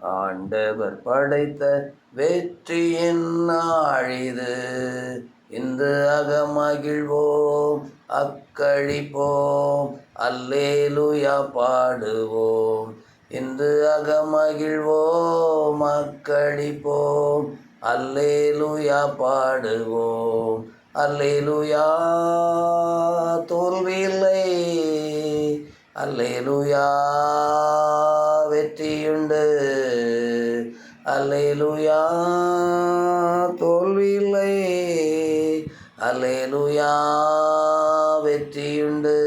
ஆண்டவர் படைத்த வெற்றியின் நாழிது இன்று அகமகிழ்வோம் அக்கழிப்போம் அல்லேலுயா பாடுவோம். இன்று அகமகிழ்வோம் அக்கழிப்போம் அல்லேலுயா பாடுவோம். அல்லேலுயா தோல்வியில்லை அல்லேலுயா வெற்றியுண்டு. அலேலுயா தோல்வியில்லை. அலேலுயா வெற்றியுண்டு.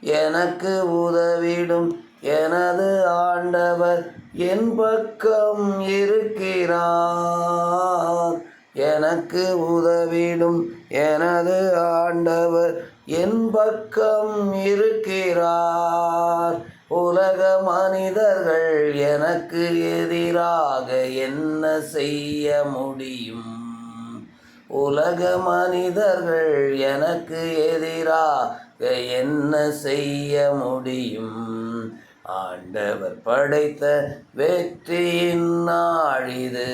எனக்கு உதவிடும் எனது ஆண்டவர் என் பக்கம் இருக்கிறார். எனக்கு உதவிடும் எனது ஆண்டவர் என் பக்கம் இருக்கிறார். உலக மனிதர்கள் எனக்கு எதிராக என்ன செய்ய முடியும்? உலக மனிதர்கள் எனக்கு எதிராக என்ன செய்ய முடியும்? ஆண்டவர் படைத்த வெற்றியின் நாழிது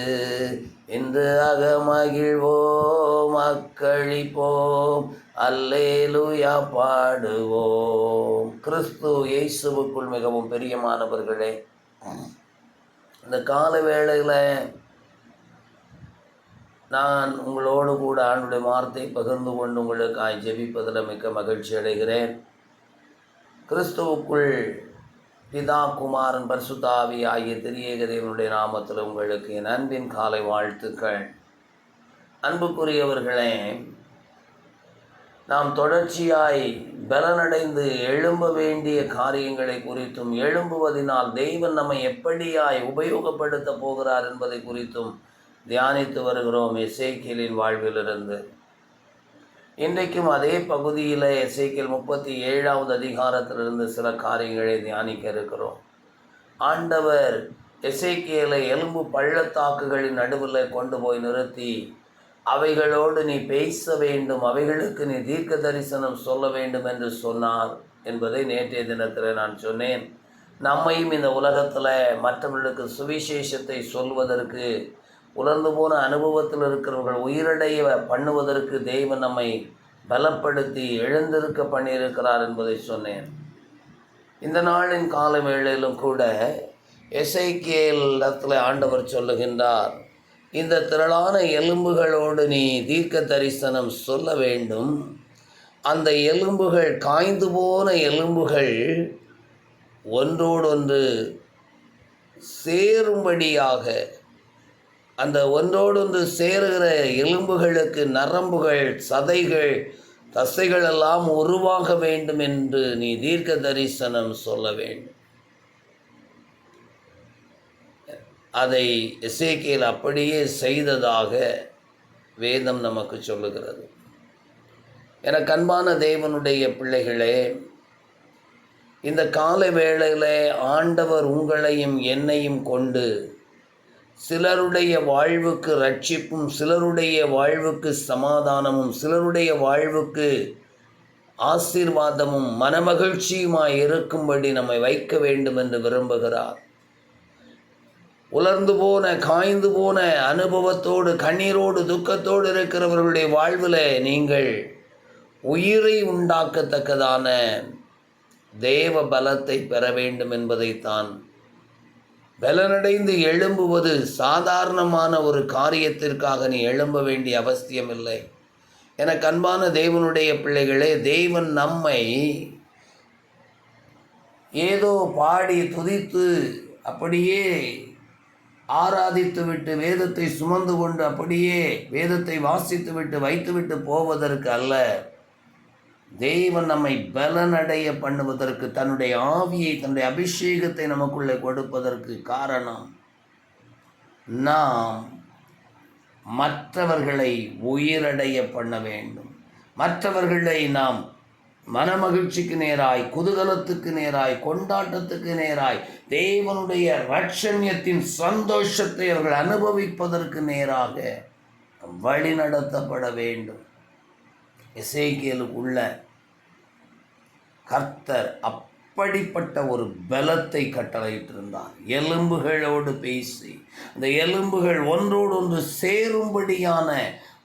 இன்று அகமகிழ்வோம் அக்களிப்போம். அல்லேலூயா பாடுவோம். கிறிஸ்து இயேசுவுக்குள் மிகவும் பெரியமானவர்களே இந்த கால வேளையில் நான் உங்களோடு கூட ஆண்டுடைய வார்த்தை பகிர்ந்து கொண்டு உங்களுக்காய் ஜெபிப்பதில் மிக்க மகிழ்ச்சி அடைகிறேன். கிறிஸ்துவுக்குள் பிதா குமாரன் பர்சுதாவி ஆகிய திரியேகதேவனுடைய நாமத்தில் உங்களுக்கு என் அன்பின் காலை வாழ்த்துக்கள். அன்புக்குரியவர்களே நாம் தொடர்ச்சியாய் பலனடைந்து எழும்ப வேண்டிய காரியங்களை குறித்தும் எழும்புவதினால் தெய்வம் நம்மை எப்படியாய் உபயோகப்படுத்த போகிறார் என்பதை குறித்தும் தியானித்து வருகிறோம் எசேக்கியலின் வாழ்விலிருந்து. இன்றைக்கும் அதே பகுதியில் எசேக்கியல் முப்பத்தி ஏழாவது அதிகாரத்திலிருந்து சில காரியங்களை தியானிக்க இருக்கிறோம். ஆண்டவர் எசேக்கியலை எலும்பு பள்ளத்தாக்குகளின் நடுவில் கொண்டு போய் நிறுத்தி அவைகளோடு நீ பேச வேண்டும் அவைகளுக்கு நீ தீர்க்க தரிசனம் சொல்ல வேண்டும் என்று சொன்னார் என்பதை நேற்றைய தினத்தில் நான் சொன்னேன். நம்மையும் இந்த உலகத்தில் மற்றவர்களுக்கு சுவிசேஷத்தை சொல்வதற்கு உலர்ந்து போன அனுபவத்தில் இருக்கிறவர்கள் உயிரடைய பண்ணுவதற்கு தெய்வம் நம்மை பலப்படுத்தி எழுந்திருக்க பண்ணியிருக்கிறார் என்பதை சொன்னேன். இந்த நாளின் கால வேளையிலும் கூட எஸ்ஐகேல் இடத்துல ஆண்டவர் சொல்லுகின்றார் இந்த திரளான எலும்புகளோடு நீ தீர்க்க தரிசனம் சொல்ல வேண்டும். அந்த எலும்புகள் காய்ந்து போன எலும்புகள் ஒன்றோடொன்று சேரும்படியாக அந்த ஒன்றோடொன்று சேருகிற எலும்புகளுக்கு நரம்புகள் சதைகள் தசைகள் எல்லாம் உருவாக வேண்டும் என்று நீ தீர்க்க தரிசனம் சொல்ல வேண்டும். அதை எசேக்கியல் அப்படியே செய்ததாக வேதம் நமக்கு சொல்லுகிறது. என கண்பான தேவனுடைய பிள்ளைகளே இந்த கால வேளையில் ஆண்டவர் உங்களையும் என்னையும் கொண்டு சிலருடைய வாழ்வுக்கு ரட்சிப்பும் சிலருடைய வாழ்வுக்கு சமாதானமும் சிலருடைய வாழ்வுக்கு ஆசீர்வாதமும் மனமகிழ்ச்சியுமாய் இருக்கும்படி நம்மை வைக்க வேண்டும் என்று விரும்புகிறார். உலர்ந்து போன காய்ந்து போன அனுபவத்தோடு கண்ணீரோடு துக்கத்தோடு இருக்கிறவர்களுடைய வாழ்வில் நீங்கள் உயிரை உண்டாக்கத்தக்கதான தேவ பலத்தை பெற வேண்டும் என்பதைத்தான். பலனடைந்து எழும்புவது சாதாரணமான ஒரு காரியத்திற்காக நீ எழும்ப வேண்டிய அவசியமில்லை. எனக்கு அன்பான தேவனுடைய பிள்ளைகளே தேவன் நம்மை ஏதோ பாடி துதித்து அப்படியே ஆராதித்துவிட்டு வேதத்தை சுமந்து கொண்டு அப்படியே வேதத்தை வாசித்து விட்டு வைத்துவிட்டு போவதற்கு அல்ல. தேவன் நம்மை பலனடைய பண்ணுவதற்கு தன்னுடைய ஆவியை தன்னுடைய அபிஷேகத்தை நமக்குள்ளே கொடுப்பதற்கு காரணம் நாம் மற்றவர்களை உயிரடைய பண்ண வேண்டும். மற்றவர்களை நாம் மனமகிழ்ச்சிக்கு நேராய் குதூகலத்துக்கு நேராய் கொண்டாட்டத்துக்கு நேராய் தேவனுடைய ரட்சண்யத்தின் சந்தோஷத்தை அவர்கள் அனுபவிப்பதற்கு நேராக வழி நடத்தப்பட வேண்டும். இசைக்கியலுக்குள்ள கர்த்தர் அப்படிப்பட்ட ஒரு பலத்தை கட்டளையிட்டிருந்தார். எலும்புகளோடு பேசி அந்த எலும்புகள் ஒன்றோடு ஒன்று சேரும்படியான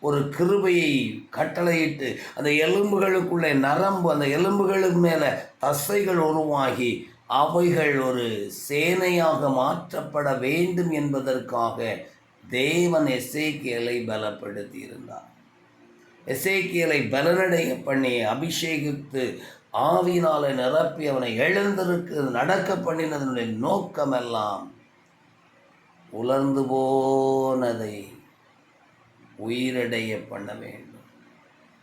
ஒரு கிருபையை கட்டளையிட்டு அந்த எலும்புகளுக்குள்ளே நரம்பு அந்த எலும்புகளுக்கு மேலே தசைகள் உருவாகி அவைகள் ஒரு சேனையாக மாற்றப்பட வேண்டும் என்பதற்காக தேவன் எசேக்கியலை பலப்படுத்தி இருந்தார் எசேக்கியலை பலனடைய பண்ணி அபிஷேகித்து ஆவினாலே நிரப்பி அவனை எழுந்திருக்கு நடக்க பண்ணினதனுடைய நோக்கமெல்லாம் உலர்ந்து போனதை உயிரடைய பண்ண வேண்டும்.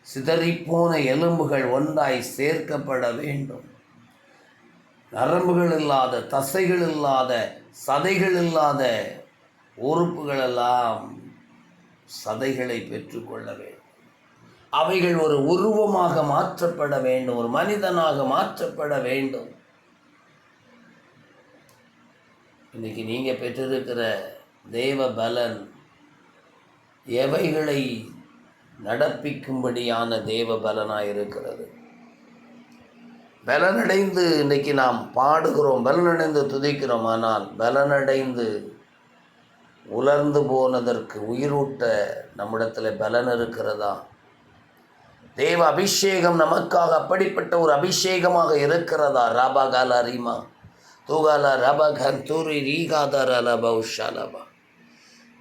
சிதறிப்போன எலும்புகள் ஒன்றாய் சேர்க்கப்பட வேண்டும். நரம்புகள் இல்லாத தசைகள் இல்லாத சதைகள் இல்லாத உறுப்புகளெல்லாம் சதைகளை பெற்றுக்கொள்ள வேண்டும். அவைகள் ஒரு உருவமாக மாற்றப்பட வேண்டும் ஒரு மனிதனாக மாற்றப்பட வேண்டும். இன்னைக்கு நீங்கள் பெற்றிருக்கிற தேவ பலன் எவைகளை நடப்பிக்கும்படியான தேவ பலனாக இருக்கிறது பலனடைந்து இன்னைக்கு நாம் பாடுகிறோம் பலனடைந்து துதிக்கிறோம் ஆனால் பலனடைந்து உலர்ந்து போனதற்கு உயிரூட்ட நம்மிடத்தில் பலன் இருக்கிறதா? தேவ அபிஷேகம் நமக்காக அப்படிப்பட்ட ஒரு அபிஷேகமாக இருக்கிறதா? ராபா காலா ரீமா தூகால ரபகன் தூரி ரீகாதர லப உஷாலபா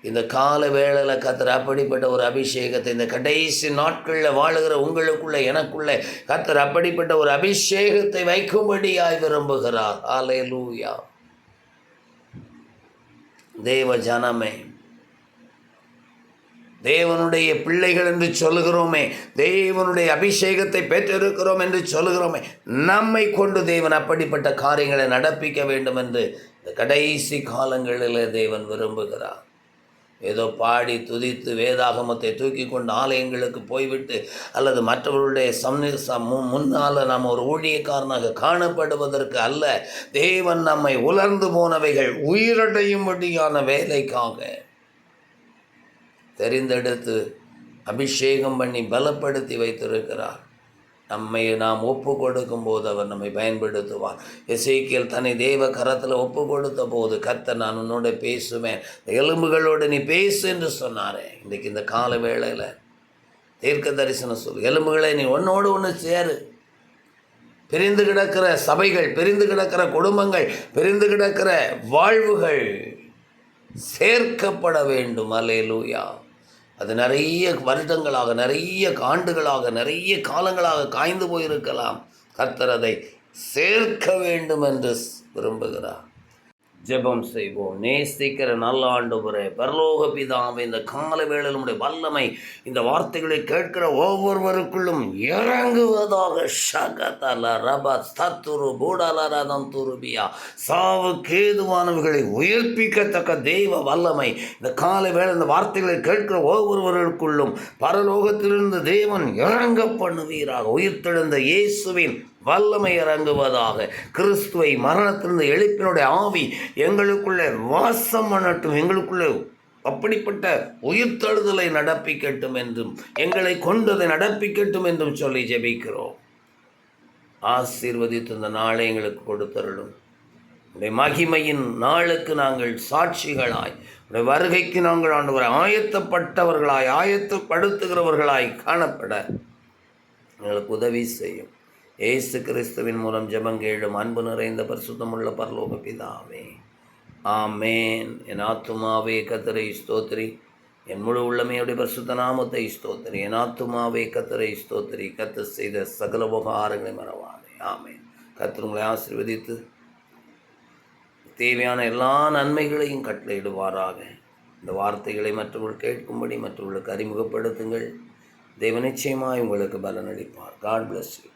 இந்த கால வேளையில் கத்தர் அப்படிப்பட்ட ஒரு அபிஷேகத்தை இந்த கடைசி நாட்களில் வாழுகிற உங்களுக்குள்ள எனக்குள்ள கத்தர் அப்படிப்பட்ட ஒரு அபிஷேகத்தை வைக்கும்படியாய் விரும்புகிறார். ஆலே லூயா தேவ ஜனமே தேவனுடைய பிள்ளைகள் என்று சொல்லுகிறோமே தேவனுடைய அபிஷேகத்தை பெற்றிருக்கிறோம் என்று சொல்லுகிறோமே நம்மை கொண்டு தேவன் அப்படிப்பட்ட காரியங்களை நடப்பிக்க வேண்டும் என்று இந்த கடைசி காலங்களில் தேவன் விரும்புகிறார். ஏதோ பாடி துதித்து வேதாகமத்தை தூக்கி கொண்டு ஆலயங்களுக்கு போய்விட்டு அல்லது மற்றவர்களுடைய சம்னி சம் முன்னால் நாம் ஒரு ஊழியக்காரனாக காணப்படுவதற்கு அல்ல. தேவன் நம்மை உலர்ந்து போனவைகள் உயிரடையும்படியான வேலைக்காக தெரிந்தெடுத்து அபிஷேகம் பண்ணி பலப்படுத்தி வைத்திருக்கிறார். நம்மை நாம் ஒப்பு கொடுக்கும் போது அவர் நம்மை பயன்படுத்துவார். இசைக்கியல் தன்னை தெய்வ கரத்தில் ஒப்பு கொடுத்த போது கத்த நான் உன்னோட பேசுவேன். எலும்புகளோடு நீ பேசு என்று சொன்னாரே. இன்றைக்கு இந்த கால வேளையில் தீர்க்க தரிசனம் சொல் எலும்புகளை நீ ஒன்னோடு ஒன்று சேரு. பிரிந்து கிடக்கிற சபைகள் பிரிந்து கிடக்கிற குடும்பங்கள் பிரிந்து கிடக்கிற வாழ்வுகள் சேர்க்கப்பட வேண்டும். அலேலூயா அது நிறைய வருடங்களாக நிறைய ஆண்டுகளாக நிறைய காலங்களாக காய்ந்து போயிருக்கலாம். கர்த்தர் அதை சேர்க்க வேண்டும் என்று விரும்புகிறார். ஜெபம் செய்வோம். நேசிக்கிற நல்ல ஆண்டவரே பரலோக பிதாவே இந்த கால வேளையில் வல்லமை இந்த வார்த்தைகளை கேட்கிற ஒவ்வொருவருக்குள்ளும் இறங்குவதாக ஷகதல ரப தத்துரு பூடலரதம் துருபியா. சாவுக்கு ஏதுவானவர்களை உயிர்ப்பிக்கத்தக்க தெய்வ வல்லமை. இந்த காலை வேளை இந்த வார்த்தைகளை கேட்கிற ஒவ்வொருவருக்குள்ளும் பரலோகத்திலிருந்து தேவன் இறங்க பண்ணுவீராக. உயிர்த்தெழுந்த இயேசுவின் வல்லமை இறங்குவதாக கிறிஸ்துவை மரணத்திலிருந்து எழுப்பினுடைய ஆவி எங்களுக்குள்ளே வாசம் பண்ணட்டும் எங்களுக்குள்ளே அப்படிப்பட்ட உயிர்த்தழுதலை நடப்பிக்கட்டும் என்றும் எங்களை கொண்டதை நடப்பிக்கட்டும் என்றும் சொல்லி ஜெபிக்கிறோம். ஆசீர்வதித்து இந்த நாளை எங்களுக்கு கொடுத்தருளும். உடைய மகிமையின் நாளுக்கு நாங்கள் சாட்சிகளாய் உடைய வருகைக்கு நாங்கள் ஆண்டவரை ஆயத்தப்பட்டவர்களாய் ஆயத்தப்படுத்துகிறவர்களாய் காணப்பட எங்களுக்கு உதவி செய்யும். ஏசு கிறிஸ்துவின் மூலம் ஜெபங்கேழும் அன்பு நிறைந்த பரிசுத்தமுள்ள பரலோக பிதாவே. ஆமேன். என் ஆத்துமாவே கத்தரை ஸ்தோத்ரி என் முழு உள்ளமையுடைய பரிசுத்த நாமத்தை ஸ்தோத்திரி. என் ஆத்துமாவே கத்தரை ஸ்தோத்ரி கத்த செய்த சகல உபகாரங்களை மறவாதே. ஆமேன். கத்தர் உங்களை ஆசீர்வதித்து தேவையான எல்லா நன்மைகளையும் கட்டளையிடுவாராக. இந்த வார்த்தைகளை மற்றவர்கள் கேட்கும்படி மற்றவர்களுக்கு அறிமுகப்படுத்துங்கள். தெய்வ நிச்சயமாய் உங்களுக்கு பலனளிப்பார். God bless you